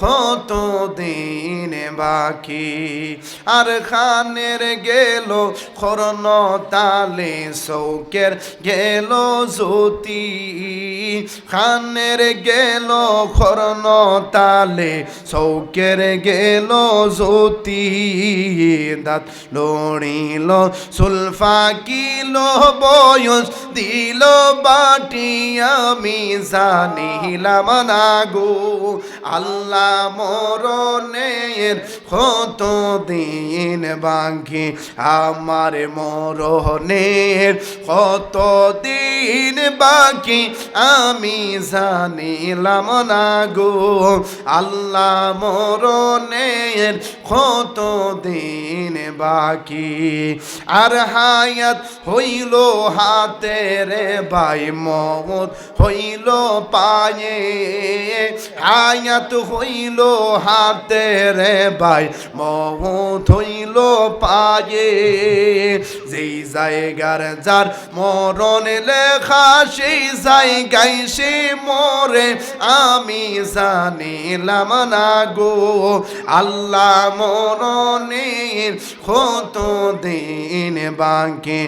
কত দিন বাকি? আর খানের গেল খরণ তালে শৌকের গেল জ্যোতি। খানের গেল খরণ তালে শৌকের গেল জ্যোতি। দাঁত লড়িল, সুলফা কিল বয়স দিল বাটি। আমি জানিলাম না গো, আল্লাহ মরণের কত দিন বাকি? আমার মরণের কত দিন বাকি? আমি জানিলাম না গো। আল্লাহ মরণের কত দিন বাকি? আর হায়াত হইল হাতে রে বাই মত হইল পায়ে। হায়াত হইল হাতে রে বাই মত হইল পায়ে। যেই জায়গার যার মরণ লেখা, সেই জায়গায় সে মরে। আমি জানিলাম না গো, আল্লাহ মরণের কত দিন বাকি।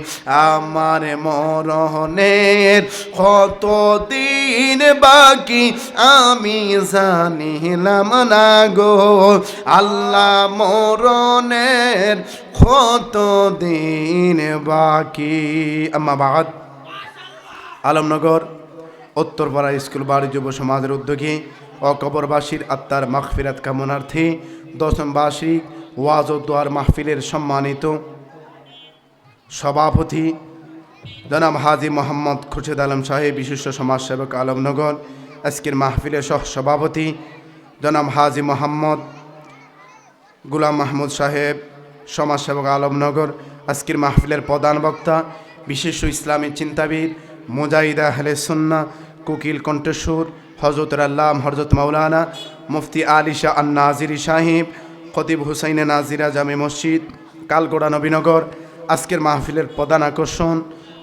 আমার মরণের কত দিন বাকি, আমি জানিলাম না গো, আল্লাহ মরণের কত দিন বাকি। আম্মা বাদ। আলমনগর, উত্তরপাড়া স্কুল বাড়ি যুব সমাজের উদ্যোগে, অকবরবাসীর আত্মার মাহফিরাত কামনার্থে দশম বার্ষিক ওয়াজ দোয়ার মাহফিলের সম্মানিত সভাপতি জনাব হাজি মোহাম্মদ খুরশেদ আলম সাহেব, বিশিষ্ট সমাজসেবক আলমনগর, আজকের মাহফিলের সহ সভাপতি জনাব হাজি মোহাম্মদ গুলাম মাহমুদ সাহেব, সমাজসেবক আলমনগর, আজকের মাহফিলের প্রধান বক্তা, বিশিষ্ট ইসলামী চিন্তাবিদ, মুজাহিদ আহলে সুন্না কুকিল কণ্ঠস্বর হজরত আল্লাম হজরত মাওলানা মুফতি আলিশা আন নাজিরি সাহিব, খতিব হুসাইনে নাজিরা জামে মসজিদ, কালগোড়া নবীনগর। আজকের মাহফিলের প্রধান আকর্ষণ,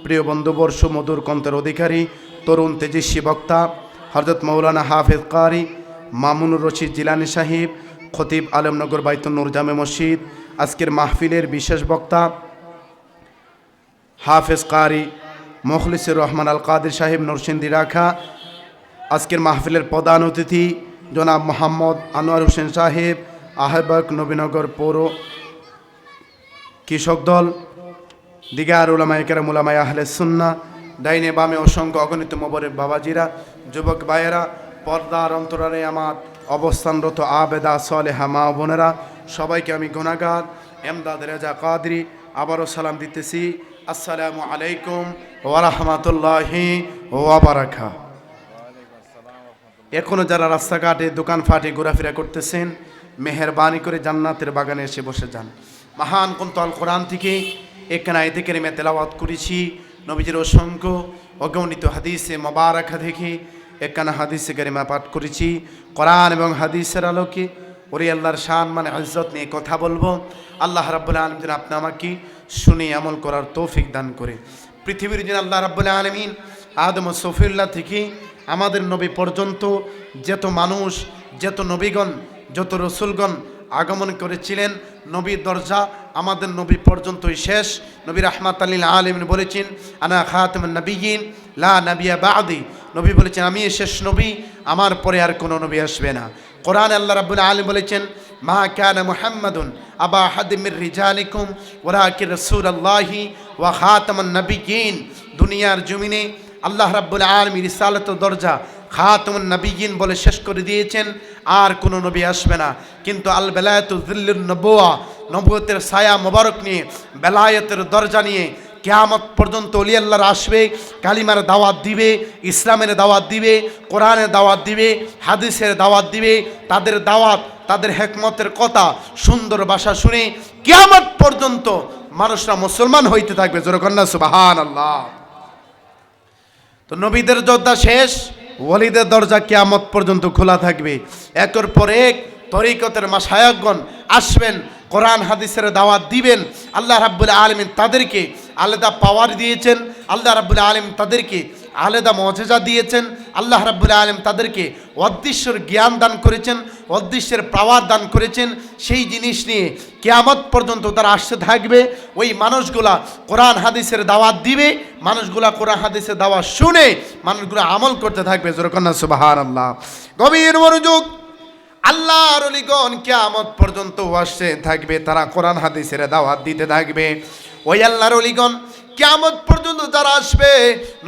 প্রিয় বন্ধুবর্ষ মধুর কন্তের অধিকারী, তরুণ তেজস্বী বক্তা হজরত মৌলানা হাফেজ কারি মামুনুর রশিদ জিলানি সাহিব, খতিব আলমনগর বাইতুল নূর জামে মসজিদ, আজকের মাহফিলের বিশেষ বক্তা হাফেজ কারি মুখলিসুর রহমান আল কাদির সাহেব নরসিন্দি রাখা। আজকের মাহফিলের প্রধান অতিথি জনাব মোহাম্মদ আনোয়ার হোসেন সাহেব, আহ্বায়ক নবীনগর পৌর কৃষক দল, দিগার উলামায় কেরাম, উলামায় আহলে সুন্না ডাইনে বামে অসংখ্য অগণিত মোবরে বাবাজিরা, যুবক ভাইয়েরা পর্দার অন্তরারে আমার অবস্থানরত আবেদা সলেহা মা বোনেরা, সবাইকে আমি গুণাগার, এমদাদ রেজা কাদরি আবারও সালাম দিতেছি। আসসালামু আলাইকুম ওরহমতুল্লাহি ওয়াবারাকা এখনও যারা রাস্তাঘাটে দোকান ফাটে, ঘোরাফেরা করতেছেন, মেহরবানি করে জান্নাতের বাগানে এসে বসে যান। মহান কুন্তল কোরআন থেকে এখানে আয়তে কেরিমে তেলাওয়াত করেছি। নবীজির অসংখ্য অগণিত হাদিসে মোবারকা দেখে এখানে হাদিসে গরিমা পাঠ করেছি। কোরআন এবং হাদিসের আলোকে ওরে আল্লাহর শান মানে হজরত নিয়ে কথা বলব। আল্লাহ রাব্বুল আলমিন আপনি আমাকে শুনে আমল করার তৌফিক দান করে। পৃথিবীর জন্য আল্লাহ রাব্বুল আলমিন, আদম সফিউল্লাহ থেকে আমাদের নবী পর্যন্ত যত মানুষ, যত নবীগণ, যত রসুলগণ আগমন করেছিলেন, নবীর দরজা আমাদের নবী পর্যন্তই শেষ। নবী রহমাত আল্লিল আলমিন বলেছেন, আনা খাতম নবীন লা নবিয়া বাদি। নবী বলেছেন, আমি শেষ নবী, আমার পরে আর কোনো নবী আসবে না। কোরআন আল্লাহ রাবুল আলম বলেছেন, মা কান মুহাম্মাদুন আবা হাদিমির রিজালিকুম ওরাকির রসুল আল্লাহি ওয়া খাতামান নবীন দুনিয়ার জমিনে আল্লাহ রাব্বুল আলমী রিসালত দরজা খাতমুন নবীন বলে শেষ করে দিয়েছেন, আর কোনো নবী আসবে না। কিন্তু আল বেলায়তুল নবোয়া নবুয়তের ছায়া মোবারক নিয়ে, বেলায়েতের দরজা নিয়ে কেয়ামত পর্যন্ত অলি আল্লাহর আসবে, কালিমার দাওয়াত দিবে, ইসলামের দাওয়াত দিবে, কোরআনের দাওয়াত দিবে, হাদিসের দাওয়াত দিবে, তাদের দাওয়াত, তাদের হেকমতের কথা, সুন্দর ভাষা শুনে কেয়ামত পর্যন্ত মানুষরা মুসলমান হইতে থাকবে। জোরকন্যা সুবাহান আল্লাহ তো নবীদের যোদ্ধা শেষ, ওয়ালিদের দরজা কেয়ামত পর্যন্ত খোলা থাকবে। একের পর এক তরিকতের মাসায়কগণ আসবেন কোরআন হাদিসের দাওয়াত দিবেন, আল্লাহ রাব্বুল আলমিন তাদেরকে আলাদা পাওয়ার দিয়েছেন, আল্লাহ রাব্বুল আলম তাদেরকে আলাদা মজেজা দিয়েছেন, আল্লাহ রাব্বুল আলম তাদেরকে অদৃশ্যের জ্ঞান দান করেছেন, অদৃশ্যের পাওয়ার দান করেছেন। সেই জিনিস নিয়ে কেয়ামত পর্যন্ত তারা আসতে থাকবে। ওই মানুষগুলা কোরআন হাদিসের দাওয়াত দিবে, মানুষগুলা কোরআন হাদিসের দাওয়াত শুনে মানুষগুলো আমল করতে থাকবে। জোরকন্যা সুবাহান আল্লাহ গভীর মনোযোগ আল্লাহর অলিগণ কেয়ামত পর্যন্ত ওয়াসে থাকবে, তারা কোরআন, হাদিসের দাওয়াত দিতে থাকবে। ওই আল্লাহ অলিগণ কেয়ামত পর্যন্ত যারা আসবে,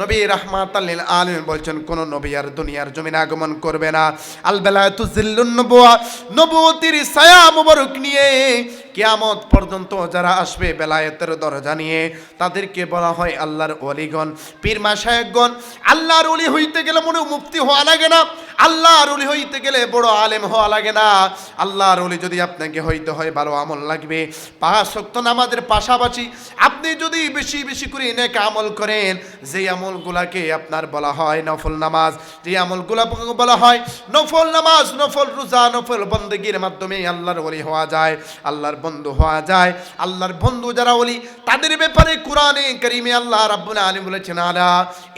নবী রাহমাত আলম বলছেন, কোন নবী আর দুনিয়ার জমিনে আগমন করবে না। আলবেলা তু জিল্লুন নবুয়া নবুয়তির ছায়া মুবারক নিয়ে কেয়ামত পর্যন্ত যারা আসবে বেলায়েতের দরজা নিয়ে, তাদেরকে বলা হয় আল্লাহর অলিগণ পীর মাসায়কগণ আল্লাহর অলি হইতে গেলে মনে মুক্তি হওয়া লাগে না, আল্লাহর অলি হইতে গেলে বড় আলেম হওয়া লাগে না। আল্লাহর অলি যদি আপনাকে হইতে হয় ভালো আমল লাগবে। পাঁচ শক্ত নামাজের পাশাপাশি আপনি যদি বেশি বেশি করে নেক আমল করেন, যে আমলগুলাকে আপনার বলা হয় নফল নামাজ, যে আমলগুলা বলা হয় নফল নামাজ, নফল রোজা, নফল বন্দগির মাধ্যমে আল্লাহর অলি হওয়া যায়। আল্লাহর বন্ধু হওয়া যায়। আল্লাহর বন্ধু যারা অলি তাদের ব্যাপারে কোরআনে করিমে আল্লাহ রাব্বুল আলী বলেছেন, আলা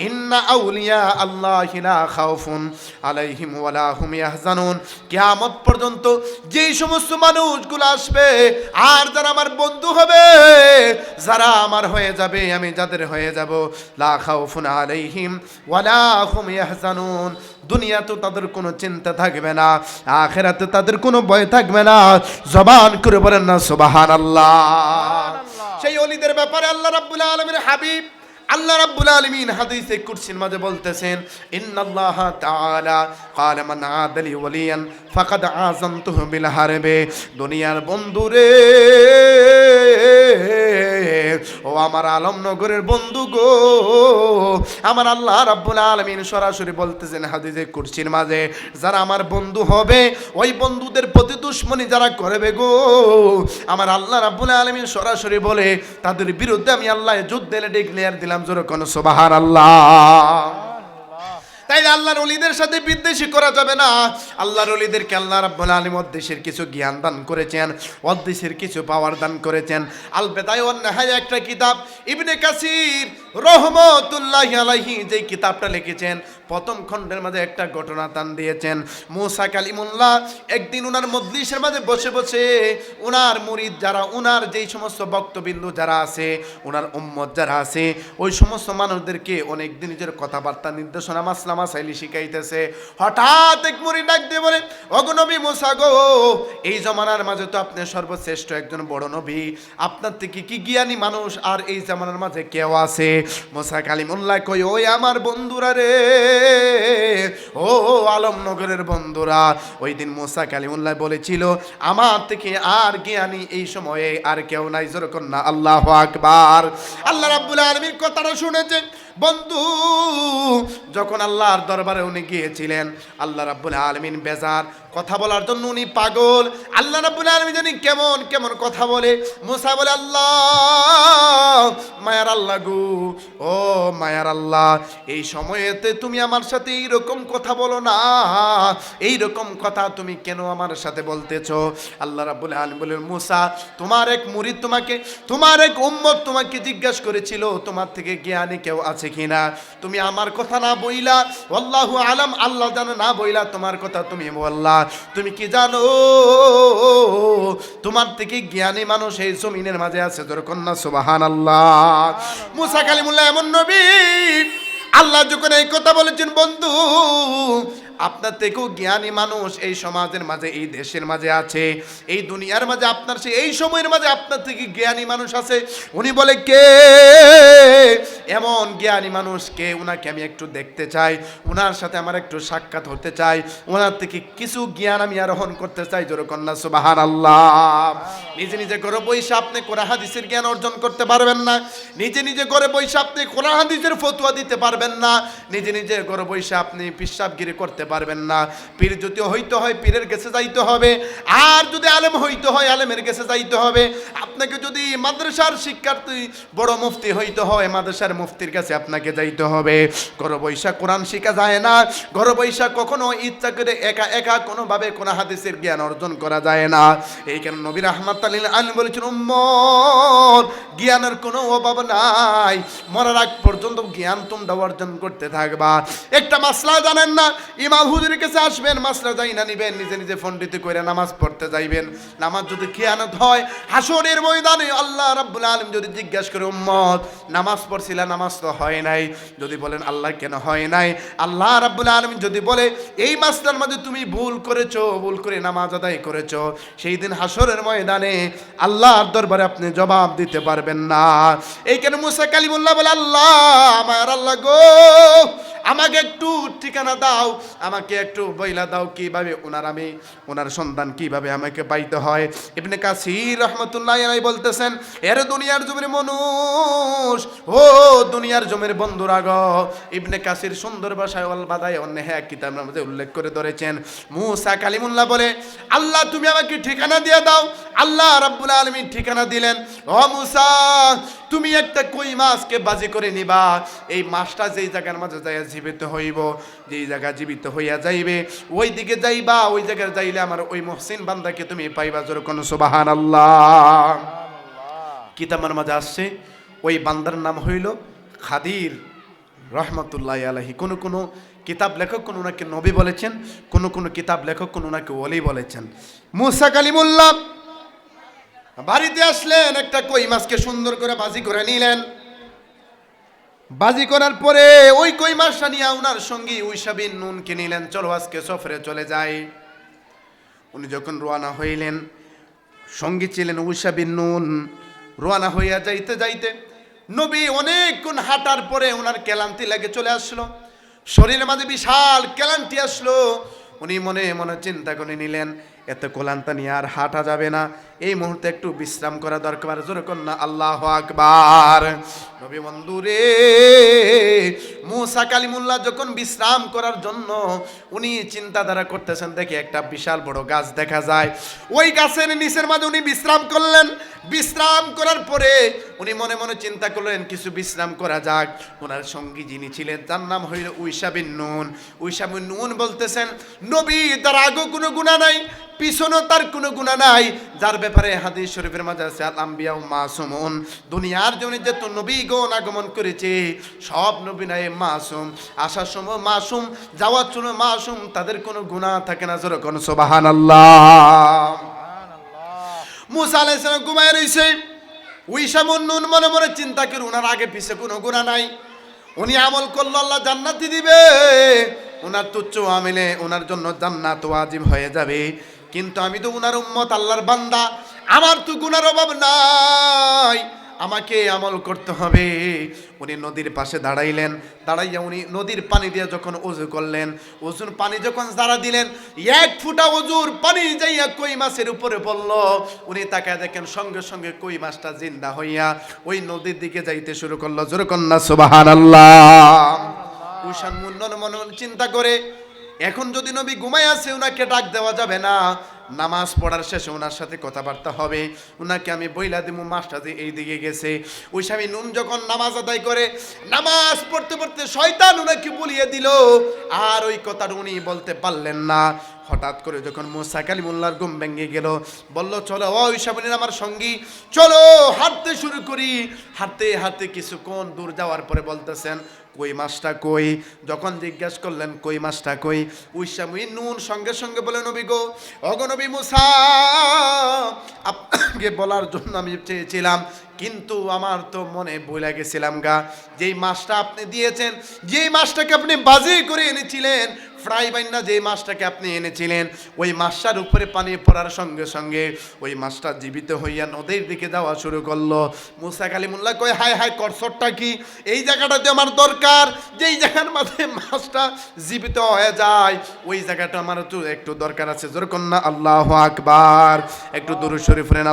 ইন্না আউলিয়া আল্লাহ লা খাউফুন আলাইহিম ওয়ালা হুম ইয়াহজানুন। কিয়ামত পর্যন্ত যেই সমস্ত মানুষগুলো আসবে, আর যারা আমার বন্ধু হবে, যারা আমার হয়ে যাবে, আমি যাদের হয়ে যাব, লা খাউফুন আলাইহিম ওয়ালা হুম ইয়াহজানুন। দুনিয়াতে তাদের কোনো চিন্তা থাকবে না আখেরাতে তাদের কোনো ভয় থাকবে না। জবান করে বলেন না সুবাহান আল্লাহ সেই অলিদের ব্যাপারে আল্লাহ রাব্বুল আলমীর হাবিব আল্লাহ রাব্বুল আলামিন হাদিসে কুরসির মাঝে বলতেছেন ইন্নাল্লাহ তাআলা ক্বালা মান আদালি ওয়ালিয়ান ফাকাদ আযামতুহু বিল হারবে। দুনিয়ার বন্ধুরে ও আমার আলমনগরের বন্ধু গো। আমার আল্লাহ রাব্বুল আলমিন সরাসরি বলতেছেন হাদিজে কুরসির মাঝে, যারা আমার বন্ধু হবে, ওই বন্ধুদের প্রতি দুশ্মনী যারা করবে গো। আমার আল্লাহ রাব্বুল আলমিন সরাসরি বলে, তাদের বিরুদ্ধে আমি আল্লাহ যুদ্ধে ডিক্লেয়ার দিলাম, জোর কোন সোবাহার আল্লাহ তাই আল্লাহর অলিদের সাথে বিদ্বেষী করা যাবে না। আল্লাহর অলিদেরকে আল্লাহ রাব্বুল আলামিন অদ্দেশের কিছু জ্ঞান দান করেছেন, অদ্দেশের কিছু পাওয়ার দান করেছেন। আল বেদায় ওয়ান নেহায়া একটা কিতাব, ইবনে কাসির রহমতুল্লাহি আলাইহি যে কিতাবটা লিখেছেন, প্রথম খণ্ডের মাঝে একটা ঘটনা দান দিয়েছেন। মুসা কালিমুল্লাহ একদিন উনার মজলিসের মাঝে বসে বসে উনার মুরিদ যারা, উনার যেই সমস্ত বক্তবিন্দু যারা আছে, উনার উম্মত যারা আছে, ওই সমস্ত মানুষদেরকে অনেক দিন নিজের কথাবার্তা, নির্দেশনা, মাসলামা সাইলি শিখাইতেছে। হঠাৎ এক মুড়ি ডাক দিয়ে বলে অগনবী মুসা গো, এই জমানার মাঝে তো আপনি সর্বশ্রেষ্ঠ একজন বড় নবী। আপনার থেকে কি জ্ঞানী মানুষ আর এই জমানার মাঝে কেউ আছে? মোসা কালিমুল্লাহ কই ওই আমার বন্ধুরা রে, ও আলমনগরের বন্ধুরা। ওই দিন মোসা কালিমুল্লাহ বলেছিল, আমার থেকে আর জ্ঞানী এই সময়ে আর কেউ নাই যেরকম না, আল্লাহ আকবার। আল্লাহ রাব্বুল আলমীর কথাটা শুনেছেন। বন্ধু যখন আল্লাহর দরবারে উনি গিয়েছিলেন আল্লাহ রাব্বুল আলমিন বেজার কথা বলার জন্য উনি পাগল। আল্লাহ রাব্বুল আলমিন জানি কেমন কেমন কথা বলে। মুসা বলে, আল্লাহ, মায়ার আল্লাহ গু, ও মায়ার আল্লাহ, এই সময়েতে তুমি আমার সাথে এইরকম কথা বলো না। এই রকম কথা তুমি কেন আমার সাথে বলতেছো? আল্লাহ রাব্বুল আলমিন বলেন মুসা, তোমার এক মুরিদ তোমাকে, তোমার এক উম্মত তোমাকে জিজ্ঞাসা করেছিল, তোমার থেকে জ্ঞানী কেউ আছে কিনা? তুমি আমার কথা না বইলা আল্লাহু আলাম, আল্লাহ জানো না বইলা তোমার কথা তুমি বললা। তুমি কি জানো? তোমার থেকে জ্ঞানী মানুষ এই জমিনের মাঝে আছে তোর কন্যা সুবাহান আল্লাহ মুসা কালিমুল্লাহ এমন নবী। আল্লাহ যখন এই কথা বলেছেন বন্ধু আপনার থেকেও জ্ঞানী মানুষ এই সমাজের মাঝে, এই দেশের মাঝে আছে, এই দুনিয়ার মাঝে আপনার সে এই সময়ের মাঝে আপনার থেকে জ্ঞানী মানুষ আছে। উনি বলে, কে? এমন জ্ঞানী মানুষ, কে? ওনাকে আমি একটু দেখতে চাই ওনার সাথে আমার একটু সাক্ষাৎ হতে চাই। ওনার থেকে কিছু জ্ঞান আমি আরোহণ করতে চাই জোরকন্যা সুবাহান আল্লাহ নিজে নিজে করে বইসা আপনি কোরআন হাদিসের জ্ঞান অর্জন করতে পারবেন না। নিজে নিজে করে বইসা আপনি কোরআন হাদিসের ফতুয়া দিতে পারবেন না। নিজে নিজে করে বইসা আপনি পিসাবগিরি করতে পারবেন না। পীর যদি হইতে হয়, পীরের কাছে যাইতে হবে। আর যদি আলেম হইতে হয়, আলেমের কাছে যাইতে হবে। আপনাকে যদি মাদ্রাসার শিক্ষার্থী, বড় মুফতি হইতে হয়, মাদ্রাসার মুফতির কাছে আপনাকে যাইতে হবে। ঘর বৈশাখ কোরআন শিখা যায় না। ঘর বৈশাখ কখনো ইচ্ছা করে একা একা, কোনোভাবে কোনো হাদিসের জ্ঞান অর্জন করা যায় না। এই কারণে নবীর আহমদ আলী আলী বলেছেন জ্ঞানের কোনো অভাব নাই। মরার আগ পর্যন্ত জ্ঞান তোমরা অর্জন করতে থাকবা। একটা মাসলা জানেন না, ইমাম হুজুরের কাছে আসবেন, মাসলা যাই না নিবেন, নিজে নিজে ফন্ডিত করে নামাজ পড়তে যাইবেন। নামাজ যদি খেয়ানত হয়, হাসরের ময়দানে আল্লাহ রাব্বুল আলম যদি জিজ্ঞাসা করে, উম্মত, নামাজ পড়ছিলা, নামাজ তো হয় নাই? যদি বলেন, আল্লাহ কেন হয় নাই? আল্লাহ রাব্বুল আলম যদি বলে, এই মাসলার মধ্যে তুমি ভুল করেছ, ভুল করে নামাজ আদায় করেছ, সেই দিন হাসরের ময়দানে আল্লাহর দরবারে আপনি জবাব দিতে পারবেন না। এই কেন মুসা কালিমুল্লাহ বলে, আল্লাহ, আমার আল্লাহ গো আমাকে একটু ঠিকানা দাও, আমাকে একটু বইলা দাও কীভাবে ওনার আমি, ওনার সন্তান কীভাবে আমাকে পাইতে হয়। ইবনে কাসির রহমতুল্লাহ বলতেছেন, এর দুনিয়ার জমির মানুষ, ও দুনিয়ার জমির বন্ধুরা গ। ইবনে কাসির সুন্দর ভাষায় অল বাদায় অন্য হ্যাঁ কিতাবের মধ্যে উল্লেখ করে ধরেছেন। মুসা কালিমুল্লাহ বলে, আল্লাহ, তুমি আমাকে ঠিকানা দিয়ে দাও। আল্লাহ রাব্বুল আলামিন ঠিকানা দিলেন। ও মুসা, তুমি একটা কই মাছকে বাজি করে নিবা। এই মাছটা যেই জায়গার মাঝে যাইয়া জীবিত হইব, যেই জায়গা জীবিত হইয়া যাইবে ওই দিকে যাইবা, ওই জায়গায় যাইলে আমার ওই মহসিন বান্দাকে তুমি পাইবা জোর কোন সুবাহান আল্লাহ কিতাবের মাঝে আসছে, ওই বান্দার নাম হইল খাদির রহমতুল্লাহ আলহি কোনো কোনো কিতাব লেখক কোন ওনাকে নবী বলেছেন, কোন কোন কিতাব লেখক কোন ওনাকে ওলি বলেছেন। মুসা কালিমুল্লাহ বাড়িতে আসলেন, একটা কই মাছকে সুন্দর করে বাজি করে নিলেন। বাজি করার পরে ওই কই মাছটা নিয়ে ওনার সঙ্গী উইসাবিন নুনকে নিলেন। চলো আজকে সফরে চলে যাই। উনি যখন রোয়ানা হইলেন, সঙ্গী ছিলেন উইসাবিন নুন। রোয়ানা হইয়া যাইতে যাইতে নবী অনেকক্ষণ হাঁটার পরে ওনার ক্লান্তি লাগে চলে আসলো। শরীরের মাঝে বিশাল ক্লান্তি আসলো। উনি মনে মনে চিন্তা করে নিলেন, এত কোলান্তা নিয়ে আর হাঁটা যাবে না। এই মুহূর্তে একটু বিশ্রাম করা দরকার। জোরে কন্যা আল্লাহ আকবার। নবী বন্ধু রে মুসা কালিমুল্লাহ যখন বিশ্রাম করার জন্য উনি চিন্তাধারা করতেছেন, দেখি একটা বিশাল বড় গাছ দেখা যায়। ওই গাছের নিচের মাঝে উনি বিশ্রাম করলেন। বিশ্রাম করার পরে উনি মনে মনে চিন্তা করলেন, কিছু বিশ্রাম করা যাক। ওনার সঙ্গী যিনি ছিলেন, তার নাম হইল উইসাবিন নুন। উইসাবিন নুন বলতেছেন, নবী, তার আগেও কোনো গুণা নাই, পিছনও তার কোনো গুণা নাই। যার ব্যাপারে হাদিস শরীফের মাঝে আছে আল আম্বিয়া ও মাসুমুন। দুনিয়ার জন্য যত নবীগণ আগমন করেছে সব নবী নাই মাসুম। আসার সময় মাসুম যাওয়ার সময় মাসুম তাদের কোনো গুণা থাকে না জোর কোন সোবাহান আল্লাহ মুসা আলাইহিস সালাম ঘুমায় রইছে। উইসামুন নুন মনে মনে চিন্তা করে উনার আগে পিছে কোনো গুণা নাই। উনি আমল করল আল্লাহ জান্নাতি দিবে। ওনার তুচ্ছ আমিলে ওনার জন্য জান্নাত ওয়াজিব হয়ে যাবে। কিন্তু আমি তো উনার উম্মত, আল্লাহর বান্দা। আমার তো গুনার অভাব নাই। আমাকে আমল করতে হবে। উনি নদীর পাশে দাঁড়াইলেন। দাঁড়াইয়া উনি নদীর পানি দিয়ে যখন অজু করলেন অজুর পানি যখন দাঁড়া দিলেন, এক ফুটা অজুর পানি যাইয়া কই মাছের উপরে পড়ল। উনি তাকায় দেখেন সঙ্গে সঙ্গে কই মাছটা জিন্দা হইয়া ওই নদীর দিকে যাইতে শুরু করল। জোর কন্যা সুবাহান আল্লাহ উষান মুন্ডন মনে মনে চিন্তা করে এখন যদি নবী ঘুমাই আছে ওনাকে ডাক দেওয়া যাবে না। নামাজ পড়ার শেষে ওনার সাথে কথাবার্তা হবে। ওনাকে আমি বইলা দিব মাসটা যে এই দিকে গেছে। ওই স্বামী নুন যখন নামাজ আদায় করে, নামাজ পড়তে পড়তে শয়তান ওনাকে বলিয়ে দিল। আর ওই কথাটা উনি বলতে পারলেন না। হঠাৎ করে যখন মোসা কালিমুল্লার ঘুম ভেঙে গেল, বলল, চলো ওই সামনের আমার সঙ্গী, চলো, হাঁটতে শুরু করি। হাঁটতে হাঁটতে কিছুক্ষণ দূর যাওয়ার পরে বলতেছেন, কই মাছটা কই? যখন জিজ্ঞেস করলেন, কই মাছটা কই? উইসামুই নুন সঙ্গে সঙ্গে বলে, নবী গো অগনবী মুসা আপনাকে বলার জন্য আমি চেয়েছিলাম, কিন্তু আমার তো মনে বইলা গেছিলাম গা, যেই মাছটা আপনি দিয়েছেন, যেই মাছটাকে আপনি বাজে করে এনেছিলেন, ফ্রাই বাইনা যেই মাছটাকে আপনি এনেছিলেন, ওই মাছটার উপরে পানি পড়ার সঙ্গে সঙ্গে ওই মাছটা জীবিত হইয়া নদীর দিকে যাওয়া শুরু করল। মুসা কালিমুল্লাহ কয়, হায় হায় করসরটা কি? এই জায়গাটাতে আমার দরকার, যেই জায়গার মাঝে মাছটা জীবিত হয়ে যায়, ওই জায়গাটা আমার একটু দরকার আছে। জোর কন্যা আল্লাহ আকবার। একটু দুরু শরীফ নেন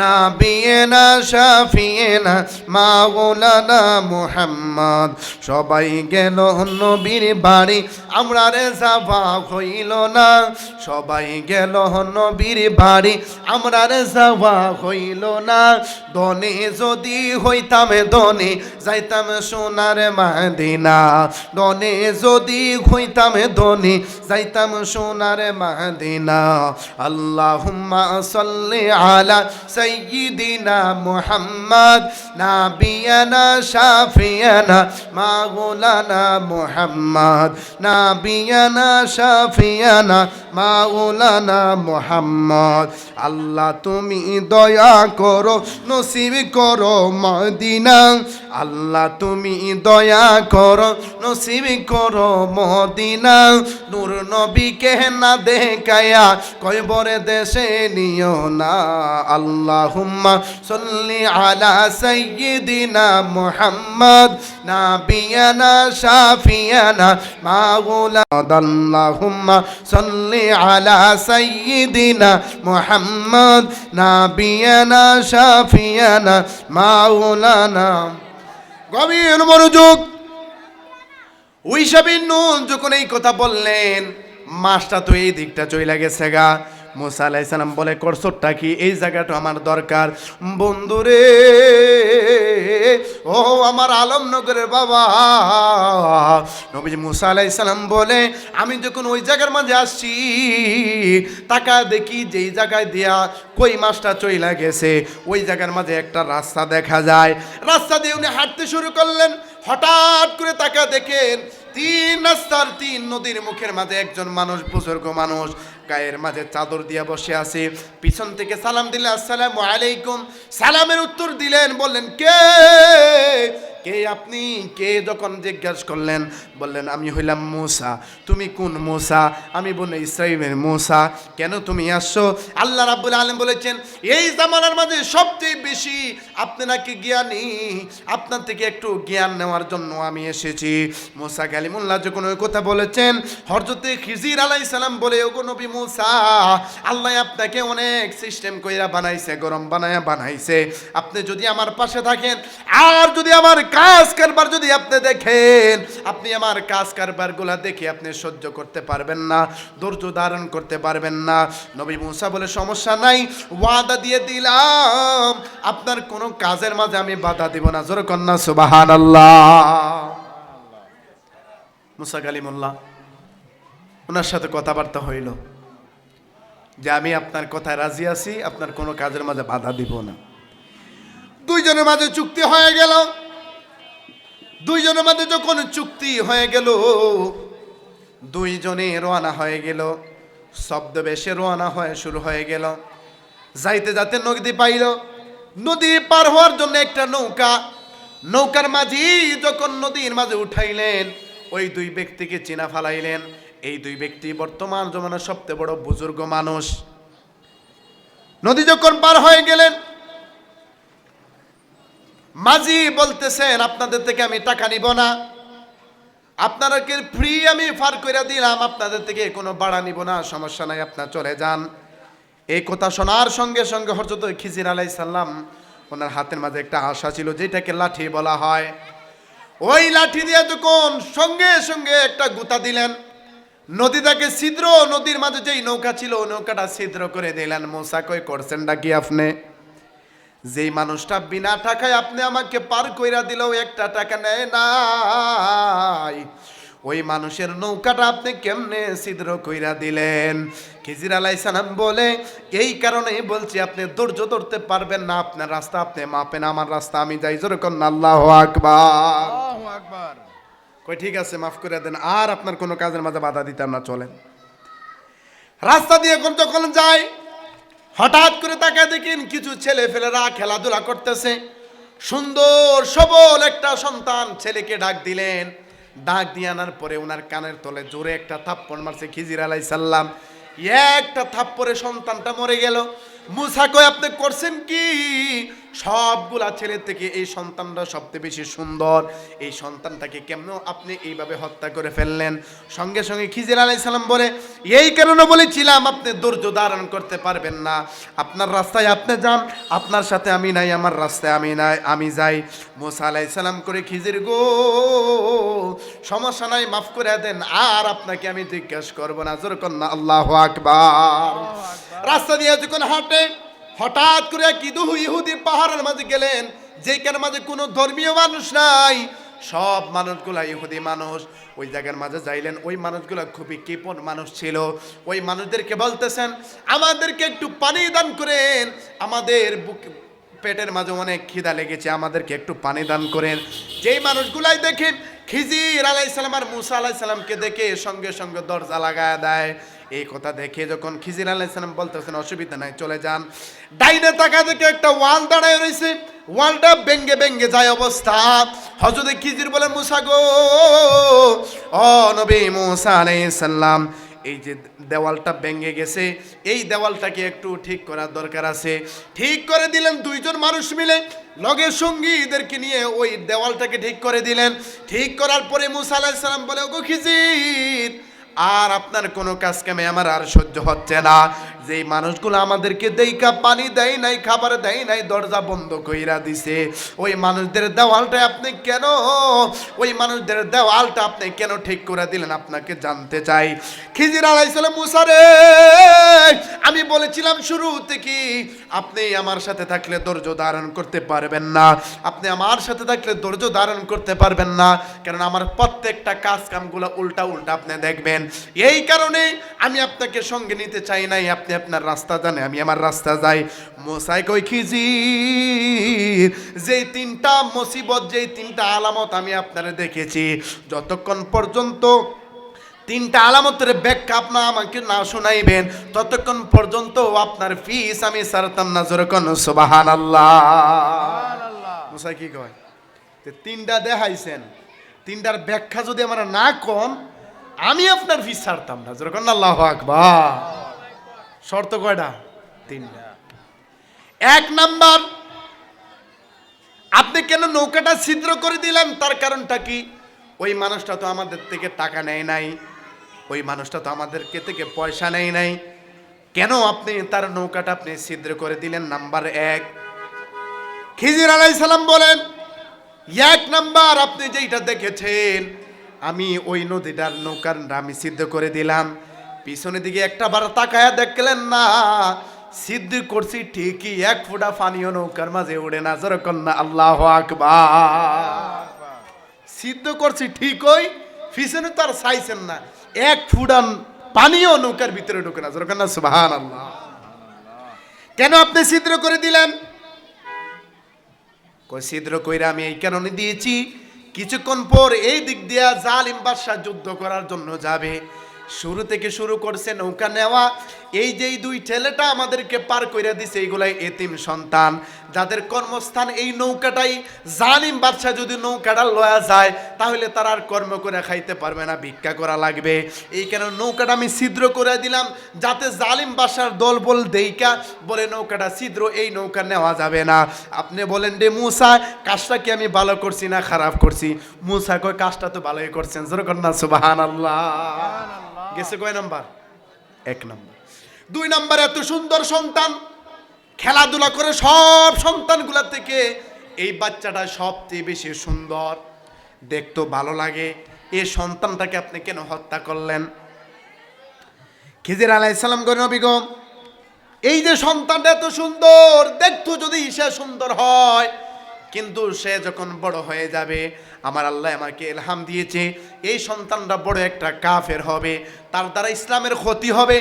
নাবিয়েনা শাফিয়েনা মাওলানা মুহাম্মদ। সবাই গেল নবীর বাড়ি, আমরা রে যাওয়া হইল না। সবাই গেল নবীর বাড়ি, আমরা রে যাওয়া হইল না। দনে যদি হইতাম দনে যাইতাম সোনার মাদিনা। দনে যদি হইতাম দনে যাইতাম সোনার মাদিনা। আল্লাহুম্মা সাল্লি আলা সাইয়্যিদিনা মুহাম্মদ, নাবিয়ানা শাফিয়ানা মুহাম্মদ, নাবিয়ানা শাফিয়ানা মাগুলানা মোহাম্মদ। আল্লাহ তুমি দয়া করো, নসিব করো মদিনা আল্লাহ তুমি দয়া করো, নসিব কর মদিনা। নূর নবীকে না দেখায়া কয়বরে দেশে নিও না। আল্লাহুম্মা সাল্লি আলা সাইয়্যিদিনা মুহাম্মদ, নাবিয়ানা, শাফিয়ানা মাওলানা আল্লাহুম্মা সাল্লি আলা সাইয়্যিদিনা মুহাম্মদ, নাবিয়ানা, শাফিয়ানা, মাওলানা। গভীর মনোযোগ। উইসাবিন নুন যখন এই কথা বললেন মাসটা তো এই দিকটা চলে গেছে গা। মুসা আলাইসালাম বলে করসরটা কি? এই জায়গাটা আমার দরকার। বন্ধুরে ও আমার আলমনগরের বাবা। নবীজি মুসা আলাইসালাম বলে, আমি যখন ওই জায়গার মাঝে আসছি, তাকা দেখি যেই জায়গায় দিয়া কই মাছটা চইলা গেছে। ওই জায়গার মাঝে একটা রাস্তা দেখা যায়। রাস্তা দিয়ে উনি হাঁটতে শুরু করলেন। হঠাৎ করে তাকা দেখেন তিন রাস্তার তিন নদীর মুখের মাঝে একজন মানুষ, বুজুর্গ মানুষ, গায়ের মাঝে চাদর দিয়া বসে আছে। পিছন থেকে সালাম দিলে আসসালামু আলাইকুম। সালামের উত্তর দিলেন, বললেন, কে? কে আপনি? কে যখন জিজ্ঞাসা করলেন, বললেন, আমি হইলাম মূসা। তুমি কোন মূসা? আমি বলে ইসরাইলের মূসা। কেন তুমি আসছো? আল্লাহ রাব্বুল আলম বলেছেন, এই জামানার মাঝে সবচেয়ে বেশি আপনি নাকি জ্ঞানী। আপনার থেকে একটু জ্ঞান নেওয়ার জন্য আমি এসেছি। মোসা কালিমুল্লাহ যখন ওই কথা বলেছেন হরজতে খিজির আলাই সালাম বলে, ওগো নবী মুসা, আল্লাহ আপনাকে অনেক সিস্টেম কইরা বানাইছে, গরম বানায়া বানাইছে। আপনি যদি আমার পাশে থাকেন, আর যদি আমার কাজ কারবার যদি আপনি দেখেন, আপনি আমার কাজ কারবারগুলা দেখে আপনি সহ্য করতে পারবেন না, ধৈর্য ধারণ করতে পারবেন না। নবী মুসা বলে, সমস্যা নাই, ওয়াদা দিয়ে দিলাম। আপনার কোনো কাজের মাঝে আমি বাধা দিব না। জোর কন্যা সুবাহান আল্লাহ মুসা কালিমুল্লাহ, ওনার সাথে কথাবার্তা হইল যে, আমি আপনার কথায় রাজি আছি, আপনার কোনো কাজের মাঝে বাধা দিব না। দুইজনের মাঝে চুক্তি হয়ে গেল। দুইজনের মাঝে যখন চুক্তি হয়ে গেল, দুইজনে রওনা হয়ে গেল। শব্দ বেশে রওনা হয়ে শুরু হয়ে গেল। যাইতে যাতে নদী পাইল। নদী পার হওয়ার জন্য একটা নৌকা। নৌকার মাঝি যখন নদীর মাঝে উঠাইলেন, ওই দুই ব্যক্তিকে চিনা ফালাইলেন। এই দুই ব্যক্তি বর্তমান জমানার সবচেয়ে বড় বুজুর্গ মানুষ। নদী যখন পার হয়ে গেলেন মাঝি বলতেছেন, আপনাদের থেকে আমি টাকা নিব না। আপনাদেরকে ফ্রি আমি ফার করে দিলাম? আপনাদের থেকে কোনো ভাড়া নিব না, সমস্যা নাই, আপনার চলে যান। এই কথা শোনার সঙ্গে সঙ্গে হরজত খিজির আলাই সাল্লাম ওনার হাতের মাঝে একটা আশা ছিল, যেটাকে লাঠি বলা হয়। ওই লাঠি দিয়ে যখন সঙ্গে সঙ্গে একটা গুতা দিলেন নদীটাকে ছিদ্র, নদীর মাঝে যেই নৌকা ছিল নৌকাটা ছিদ্র করে দিলেন। মোসা কই করছেন কি আপনি? যেই মানুষটা বিনা টাকায় আপনি আমাকে পার কইরা দিলেও একটা টাকা নেয় নাই। ওই মানুষের নৌকাটা আপনি কেমনে ছিদ্র কইরা দিলেন? খিজির আলাই সালাম বলে এই কারণেই বলছি আপনি ধৈর্য ধরতে পারবেন না। আপনার রাস্তা আপনি মাপেন আমার রাস্তা আমি যাই। যেরকম আল্লাহ আকবার। আল্লাহু আকবার। কই ঠিক আছে মাফ করে দেন। আর আপনার কোনো কাজের মাঝে বাধা দিতাম না চলেন। রাস্তা দিয়ে কোন যখন যায় হঠাৎ করে তাকে দেখেন কিছু ছেলে ফেলেরা খেলাধুলা করতেছে। সুন্দর, সবল একটা সন্তান ছেলেকে ডাক দিলেন। ডাক দিয়ে আনার পরে ওনার কানের তলে জোরে একটা থাপ্পড় মারছে খিজির আলাই সাল্লাম একটা থাপ্পড়ে সন্তানটা মরে গেল। মুসা কয়, আপনি করছেন কি? সবগুলা ছেলের থেকে এই সন্তানটা সবচেয়ে বেশি সুন্দর। এই সন্তানটাকে কেমন আপনি এইভাবে হত্যা করে ফেললেন? সঙ্গে সঙ্গে খিজির আলাই সালাম বলে এই কারণে বলেছিলাম আপনি ধৈর্য ধারণ করতে পারবেন না। আপনার রাস্তায় আপনি যান আপনার সাথে আমি নাই আমার রাস্তায় আমি নাই আমি যাই। মোসা আলাই সালাম করে খিজির গো সমস্যা নাই মাফ করে দেন আর আপনাকে আমি জিজ্ঞাসা করব না। জোর কন্যা আল্লাহ আকবার। রাস্তা দিয়ে যখন হাঁটে হঠাৎ করে এক ইদুহু ইহুদি পাহাড়ের মাঝে গেলেন যেখানে মাঝে কোনো ধর্মীয় মানুষ নাই। সব মানুষগুলা ইহুদি মানুষ। ওই জায়গার মাঝে যাইলেন, ওই মানুষগুলো খুবই কৃপণ মানুষ ছিল। ওই মানুষদেরকে বলতেছেন, আমাদেরকে একটু পানি দান করেন। আমাদের বুক, পেটের মাঝে অনেক খিদা লেগেছে, আমাদেরকে একটু পানি দান করেন। যেই মানুষগুলাই দেখেন খিজির আলাইসালাম আর মুসা আলাইসালামকে দেখে সঙ্গে সঙ্গে দরজা লাগায় দেয়। এই কথা দেখে যখন খিজির আলাইসালাম বলতেছেন, অসুবিধা নাই, চলে যান। ডাইনে তাকা দেখে একটা ওয়াল দাঁড়ায় রয়েছে ওয়ালটা বেঙ্গে বেঙ্গে যায় অবস্থা। হজরত খিজির বলে, মুসা গো, ও নবী মুসা আলাইসাল্লাম এই যে দেওয়ালটা ভেঙে গেছে, এই দেওয়ালটাকে একটু ঠিক করার দরকার আছে। ঠিক করে দিলেন দুইজন মানুষ মিলে। লগের সঙ্গীদেরকে নিয়ে ওই দেওয়ালটাকে ঠিক করে দিলেন। ঠিক করার পরে মুসা আলাহিসাল্লাম বলে, ওগো খিজির আর আপনার কোনো কাজ কামে আমার আর সহ্য হচ্ছে না। যে মানুষগুলো আমাদেরকে দেইকা পানি দেয় নাই, খাবার দেয় নাই, দরজা বন্ধ কইরা দিছে। ওই মানুষদের দেওয়ালটা আপনি কেন, ওই মানুষদের দেওয়ালটা আপনি কেন ঠিক করে দিলেন? আপনাকে জানতে চাই। খিজির আলাইসালাম মুসারে আমি বলেছিলাম শুরু থেকে, আপনি আমার সাথে থাকলে ধৈর্য ধারণ করতে পারবেন না। আপনি আমার সাথে থাকলে ধৈর্য ধারণ করতে পারবেন না। কারণ আমার প্রত্যেকটা কাজ কামগুলো উল্টা উল্টা আপনি দেখবেন। এই কারণে আমি আপনাকে সঙ্গে নিতে চাই নাই, আপনি আপনার রাস্তা জানে আমি আমার রাস্তা যাই। মোসাই কই খিজির যেই তিনটা মুসিবত যেই তিনটা আলামত আমি আপনারা দেখেছি যতক্ষণ পর্যন্ত তিনটা আলামতের ব্যাখ্যা আপনার আমাকে না শোনাইবেন ততক্ষণ পর্যন্ত আপনার ফিস আমি সারতাম না যেরকম সুবাহান আল্লাহ মুসাই কি কয়? তে তিনটা দেখাইছেন তিনটার ব্যাখ্যা যদি আমরা না কম আমি আপনার ফিস ছাড়তাম না যেরকম আল্লাহ আকবার। শর্ত কয়টা? তিনটা। এক নাম্বার, আপনি কেন নৌকাটা ছিদ্র করে দিলেন? তার কারণটা কি? ওই মানুষটা তো আমাদের থেকে টাকা নেয় নাই। ওই মানুষটা তো আমাদেরকে থেকে পয়সা নেয় নাই। কেন আপনি তার নৌকাটা আপনি ছিদ্র করে দিলেন? নাম্বার এক। খিজির আলাই সালাম বলেন, এক নাম্বার, আপনি যেইটা দেখেছেন, আমি ওই নদীটার নৌকার আমি সিদ্ধ করে দিলাম। পিছনের দিকে একটা বার তাকায়া দেখলেন না। সিদ্ধ করছি ঠিকই, এক ফোঁটা পানিও নৌকার মাঝে উড়ে না না আল্লাহ আকবার। সিদ্ধ করছি ঠিকই, পিছনে তো আর চাইছেন না, এক ফুডান পানিও নৌকার ভিতরে ঢুকে না যেরকম না সুবাহান আল্লাহ কেন আপনি ছিদ্র করে দিলেন? ছিদ্র কইরা আমি এই কারণে দিয়েছি, কিছুক্ষণ পর এই দিক দিয়া জালিম বাদশাহ যুদ্ধ করার জন্য যাবে। শুরু থেকে শুরু করছে নৌকা নেওয়া। এই যে দুই ছেলেটা আমাদেরকে পার করে দিছে, এইগুলাই এতিম সন্তান। যাদের কর্মস্থান এই নৌকাটাই জালিম বাদশাহ যদি নৌকাটা লয়া যায় তাহলে তারা আর কর্ম করে খাইতে পারবে না ভিক্ষা করা লাগবে। এই কেন নৌকাটা আমি ছিদ্র করে দিলাম যাতে জালিম বাদশার দল বল দেইকা বলে নৌকাটা ছিদ্র এই নৌকা নেওয়া যাবে না। আপনি বলেন রে মুসা কাজটা কি আমি ভালো করছি না খারাপ করছি? মুসা কয় কাজটা তো ভালোই করছেন। যেরকম না সুবাহান আল্লাহ গেছে কয় নাম্বার? এক নাম্বার। দুই নাম্বার এত সুন্দর সন্তান। খেলাধুলা করে সব সন্তানগুলা থেকে এই বাচ্চাটা সবচেয়ে বেশি সুন্দর। দেখতো ভালো লাগে। এই সন্তানটাকে আপনি কেন হত্যা করলেন? খিজির আলাইসালাম গো নবীগম এই যে সন্তানটা এত সুন্দর, দেখতো যদি সে সুন্দর হয়, কিন্তু সে যখন বড় হয়ে যাবে, আমার আল্লাহ আমাকে এলহাম দিয়েছে, এই সন্তানটা বড় একটা কাফের হবে, তার দ্বারা ইসলামের ক্ষতি হবে,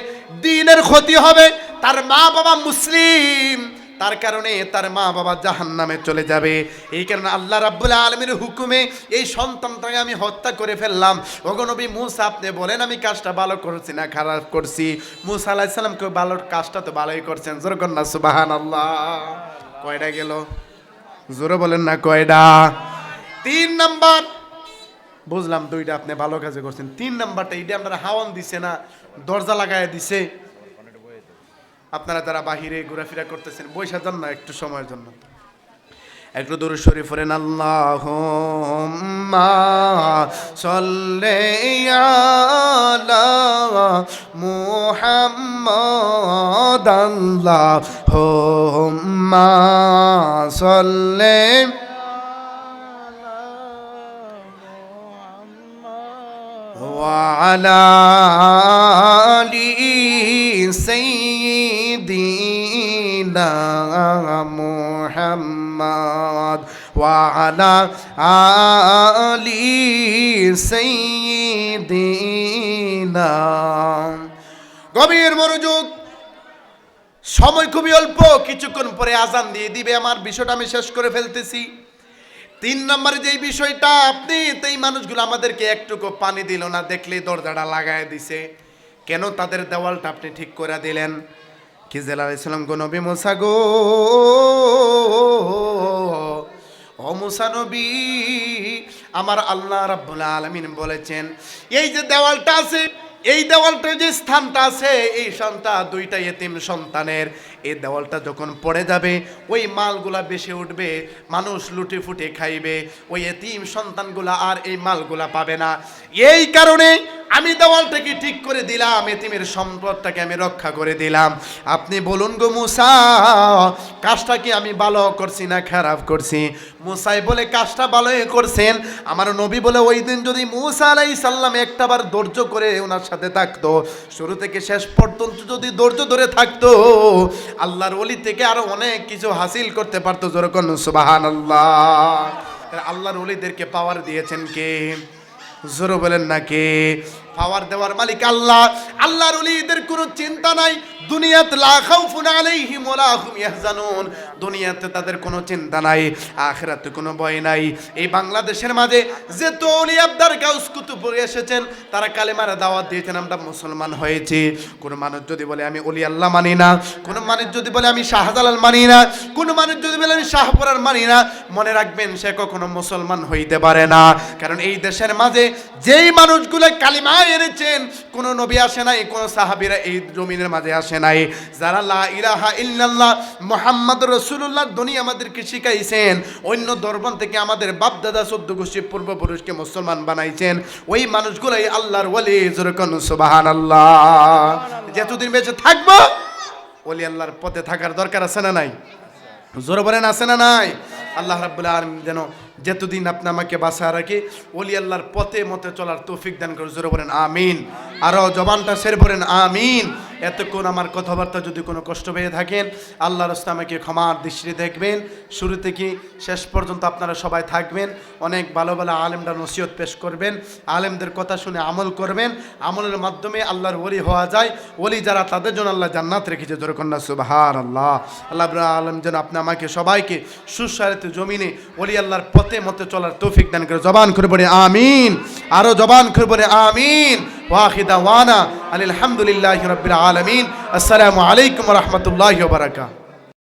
দিনের ক্ষতি হবে তার মা বাবা মুসলিম। তার কারণে তার মা বাবা জাহান নামে চলে যাবে। এই কারণে আল্লাহ রাব্বুল আলমীর হুকুমে এই সন্তানটাকে আমি হত্যা করে ফেললাম। ওগনবী মুসা, আপনি বলেন, আমি কাজটা ভালো করছি না খারাপ করছি? মুসা আলাহিসাল্লামকে ভালো, কাজটা তো ভালোই করছেন। জোর কন্যা সুবাহান আল্লাহ কয়টা গেল? জোরে বলেন না, কয়টা? তিন নাম্বার। বুঝলাম, দুইটা আপনি ভালো কাজে করছেন। তিন নাম্বারটা এইটা আপনারা হাওয়ান দিছে না, দরজা লাগায় দিছে। আপনারা তারা বাহিরে ঘোরাফেরা করতেছেন বৈশা যান না একটু সময়ের জন্য একটু দূর শরীফ পড়েন আল্লাহ সল্লে আলা মুহাম্মদ আল্লাহ হোম্মা সল্লে وعلى آل سيدنا محمد وعلى آل سيدنا গভীর মনোযোগ সময় খুবই অল্প কিছুক্ষণ পরে আজান দিয়ে দিবে আমার বিষয়টা আমি শেষ করে ফেলতেছি তিন নম্বরে যেই বিষয়টা আপনি তো এই মানুষগুলো আমাদেরকে একটুকু পানি দিল না দেখলে দরজাটা লাগায় দিছে কেন তাদের দেওয়ালটা আপনি ঠিক করে দিলেন কি জেলা ইসলাম গো নবী মোসা গো? ও মুসা নবী, আমার আল্লাহ রাব্বুল আলামিন বলেছেন, এই যে দেওয়ালটা আছে, এই দেওয়ালটা যে স্থানটা আছে, এই সন্তান দুইটা এতিম সন্তানের এই দেওয়ালটা যখন পড়ে যাবে, ওই মালগুলা বেশি উঠবে, মানুষ লুটে ফুটে খাইবে, ওই এতিম সন্তানগুলা আর এই মালগুলা পাবে না। এই কারণে আমি দেওয়ালটাকে ঠিক করে দিলাম, এতিমের সম্পদটাকে আমি রক্ষা করে দিলাম। আপনি বলুন গো মুসা, কাজটা কি আমি ভালো করছি না খারাপ করছি? মুসাই বলে, কাজটা ভালোই করছেন। আমার নবী বলে, ওই দিন যদি মুসা আলাই সাল্লাম একটাবার ধৈর্য করে ওনার সাথে থাকতো, শুরু থেকে শেষ পর্যন্ত যদি ধৈর্য ধরে থাকতো আল্লাহর ওলি থেকে আরও অনেক কিছু হাসিল করতে পারতো যেরকম সুবাহান আল্লাহ আল্লাহর ওলিদেরকে পাওয়ার দিয়েছেন কে? জোরে বলেন না কে? পাওয়ার দেওয়ার মালিক আল্লাহ। আল্লাহর ওলিদের কোনো চিন্তা নাই। দুনিয়াতে দুনিয়াতে তাদের কোনো চিন্তা নাই, আখিরাতে কোনো ভয় নাই। এই বাংলাদেশের মাঝে যে তো ওলি আবদার গাউস কুতুবপুরে এসেছেন, তারা কালেমার দাওয়াত দিয়েছেন, আমরা মুসলমান হয়েছি। কোন মানুষ যদি বলে, আমি ওলি আল্লাহ মানি না। কোন মানুষ যদি বলে, আমি শাহজালাল মানি না। কোন মানুষ যদি বলে, আমি শাহপুরার মানি না। মনে রাখবেন, সে কখনো মুসলমান হইতে পারে না। কারণ এই দেশের মাঝে যেই মানুষগুলো কালিমা এনেছেন, কোন নবী আসে নাই, কোন সাহাবীরা এই জমিনের মাঝে আসে নাই। যারা লা ইলাহা ইল্লাল্লাহ মুহাম্মদ রাসূলুল্লাহ ধনী আমাদেরকে শিখাইছেন অন্য ধর্ম থেকে আমাদের বাপ দাদা চোদ্দ গোষ্ঠী পূর্বপুরুষকে মুসলমান বানাইছেন ওই মানুষগুলাই আল্লাহর ওলি যেরকম সুবহানাল্লাহ। যতদিন বেঁচে থাকব ওলি আল্লাহর পথে থাকার দরকার আছে না নাই? জোরে বলেন আছে না নাই? আল্লাহ রাব্বুল আলামিন যেন যতদিন আপনি আমাকে বাঁচা রাখে ওলি আল্লাহর পথে মতে চলার তৌফিক দান করে জোরে বলেন আমিন। আরও জবানটা সের বলেন আমিন। এতক্ষণ আমার কথাবার্তা যদি কোনো কষ্ট পেয়ে থাকেন আল্লাহ রস্তা আমাকে ক্ষমার দৃষ্টি দেখবেন। শুরু থেকে শেষ পর্যন্ত আপনারা সবাই থাকবেন। অনেক ভালো ভালো আলেমরা নসিহত পেশ করবেন, আলেমদের কথা শুনে আমল করবেন। আমলের মাধ্যমে আল্লাহর ওলি হওয়া যায়। ওলি যারা, তাদের জন্য আল্লাহ জান্নাত রেখেছে জোরকন্যা সুবাহার আল্লাহ আল্লাহ আলম যেন আপনি আমাকে সবাইকে সুসারিত জমিনে ওলি আল্লাহর পথে মতে চলার তৌফিক দান করে জবান করে বলে আমিন। আরও জবান করে পড়ে, আমিন। ওয়াহিদা ওয়ানা আলহামদুলিল্লাহ রবিল আলমিন আসসালামু আলাইকুম রহমতুল্লাহ বারাকা